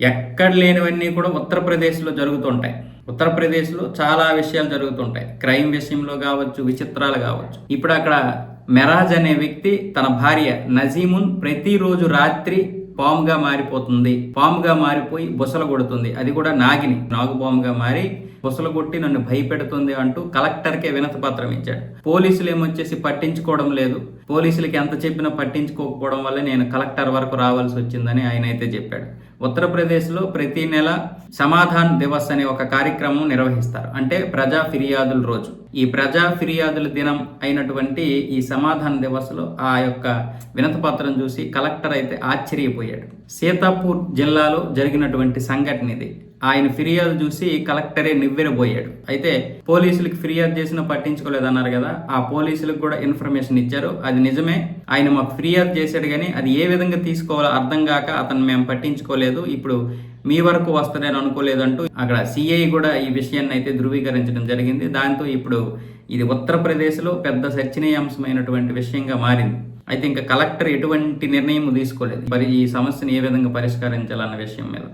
ఎక్కడ లేనివన్నీ కూడా ఉత్తరప్రదేశ్లో జరుగుతుంటాయి. ఉత్తరప్రదేశ్లో చాలా విషయాలు జరుగుతుంటాయి. క్రైమ్ విషయంలో కావచ్చు విచిత్రాలు కావచ్చు. ఇప్పుడు అక్కడ మెరాజ్ అనే వ్యక్తి తన భార్య నజీమున్ ప్రతిరోజు రాత్రి పాముగా మారిపోతుంది. పాముగా మారిపోయి బుసలు కొడుతుంది. అది కూడా నాగిని. నాగు పాముగా మారి బుసలు కొట్టి నన్ను భయపెడుతుంది అంటూ కలెక్టర్కే వినతి పత్రం ఇచ్చాడు. పోలీసులు ఏమొచ్చేసి పట్టించుకోవడం లేదు. పోలీసులకి ఎంత చెప్పినా పట్టించుకోకపోవడం వల్ల నేను కలెక్టర్ వరకు రావాల్సి వచ్చిందని ఆయన అయితే చెప్పాడు. ఉత్తరప్రదేశ్లో ప్రతి నెల సమాధాన్ దివస్ అనే ఒక కార్యక్రమం నిర్వహిస్తారు. అంటే ప్రజా ఫిర్యాదుల రోజు. ఈ ప్రజా ఫిర్యాదుల దినం అయినటువంటి ఈ సమాధాన్ దివస్లో ఆ యొక్క వినతపత్రం చూసి కలెక్టర్ అయితే ఆశ్చర్యపోయాడు. సీతాపూర్ జిల్లాలో జరిగినటువంటి సంఘటన ఇది. ఆయన ఫిర్యాదు చూసి కలెక్టరే నివ్వెరబోయాడు. అయితే పోలీసులకు ఫిర్యాదు చేసినా పట్టించుకోలేదన్నారు కదా ఆ పోలీసులకు కూడా ఇన్ఫర్మేషన్ ఇచ్చారు. అది నిజమే. ఆయన మాకు ఫిర్యాదు చేశాడు కానీ అది ఏ విధంగా తీసుకోవాలో అర్థం కాక అతను మేము పట్టించుకోలేదు. ఇప్పుడు మీ వరకు వస్తుందని అనుకోలేదంటూ అక్కడ సిఐ కూడా ఈ విషయాన్ని అయితే ధృవీకరించడం జరిగింది. దాంతో ఇప్పుడు ఇది ఉత్తరప్రదేశ్లో పెద్ద చర్చనీయాంశమైనటువంటి విషయంగా మారింది. అయితే ఇంకా కలెక్టర్ ఎటువంటి నిర్ణయం తీసుకోలేదు. మరి ఈ సమస్యను ఏ విధంగా పరిష్కరించాలన్న విషయం మీద.